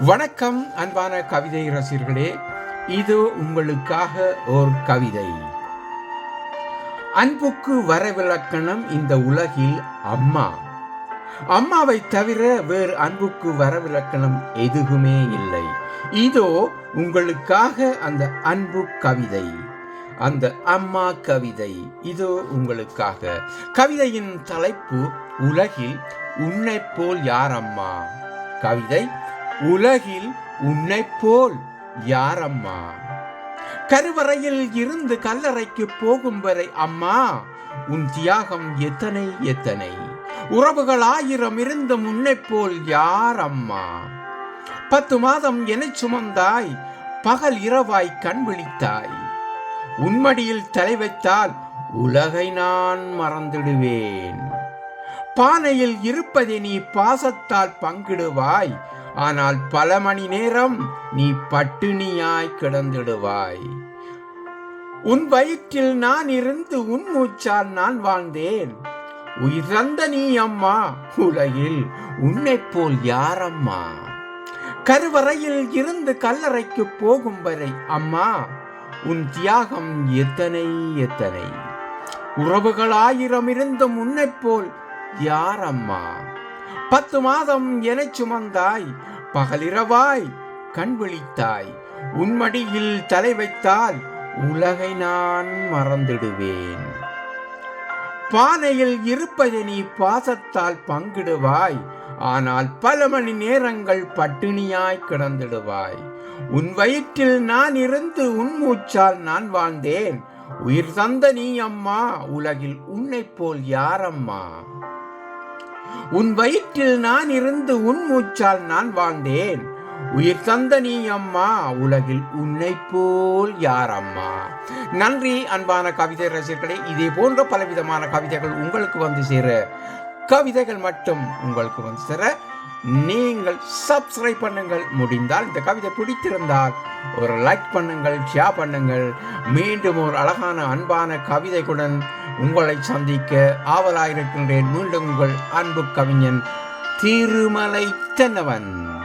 வணக்கம் அன்பான கவிதை ரசிகர்களே. இது உங்களுக்காக ஓர் கவிதை. அன்புக்கு வரவிலக்கணம் இந்த உலகில் அம்மா. அம்மாவை தவிர வேறு அன்புக்கு வரவிலக்கணம் எதுவுமே இல்லை. இதோ உங்களுக்காக அந்த அன்பு கவிதை. அந்த அம்மா கவிதை. இதோ உங்களுக்காக. கவிதையின் தலைப்பு உலகில் உன்னை போல் யார் அம்மா? கவிதை உலகில் உன்னை போல் யார் அம்மா கருவறையில் இருந்து கல்லறைக்கு போகும் வரை அம்மா உன் தியாகம் எத்தனை எத்தனை? உறவுகள் ஆயிரம் இருந்த முன்னை போல் யார் அம்மா பத்து மாதம் என சுமந்தாய் பகல் இரவாய் கண் விழித்தாய். உன்மடியில் தலை வைத்தால் உலகை நான் மறந்துடுவேன். பானையில் இருப்பதை நீ பாசத்தால் பங்கிடுவாய் ஆனால் பல மணி நேரம் நீ பட்டினியாய் கிடந்திடுவாய். உன் வயிற்றில் நான் இருந்து உன் மூச்சால் நான் வாழ்ந்தேன். உயிர் நீ அம்மா உலகில் உன்னைப் போல் யாரம்மா? கருவறையில் இருந்து கல்லறைக்கு போகும் வரை அம்மா உன் தியாகம் எத்தனை எத்தனை? உறவுகள் ஆயிரம் இருந்தும் உன்னைப் போல் யாரம்மா? அம்மா பத்து மாதம் என சுமந்தாய் பகலிரவாய் கண் விழித்தாய். உன்மடியில் தலை வைத்தால் உலகை நான் மறந்திடுவேன். பானையில் இருப்பதை நீ பாசத்தால் பங்கிடுவாய் ஆனால் பல மணி நேரங்கள் பட்டினியாய் கிடந்திடுவாய். உன் வயிற்றில் நான் இருந்து உன் மூச்சால் நான் வாழ்ந்தேன். உயிர் தந்த நீ அம்மா உலகில் உன்னைப் போல் யாரம்மா உன் வயிற்றில் நான் இருந்து உன் மூச்சால் நான் வாழ்ந்தேன். உயிர் தந்த நீ அம்மா உலகில் உன்னை போல் யார் அம்மா? நன்றி அன்பான கவிதை ரசிகர்களே. இதே போன்ற பலவிதமான கவிதைகள் உங்களுக்கு வந்து சேர கவிதைகள் மட்டும் உங்களுக்கு வந்து சேர நீங்கள் சப்ஸ்கிரைப் பண்ணுங்கள். முடிந்தால் இந்த கவிதை பிடித்திருந்தால் ஒரு லைக் பண்ணுங்கள் ஷேர் பண்ணுங்கள். மீண்டும் ஒரு அழகான அன்பான கவிதைகளுடன் உங்களை சந்திக்க ஆவலாயிருக்கின்றேன். மீண்டும் உங்கள் அன்பு கவிஞன் திருமலை தென்னவன்.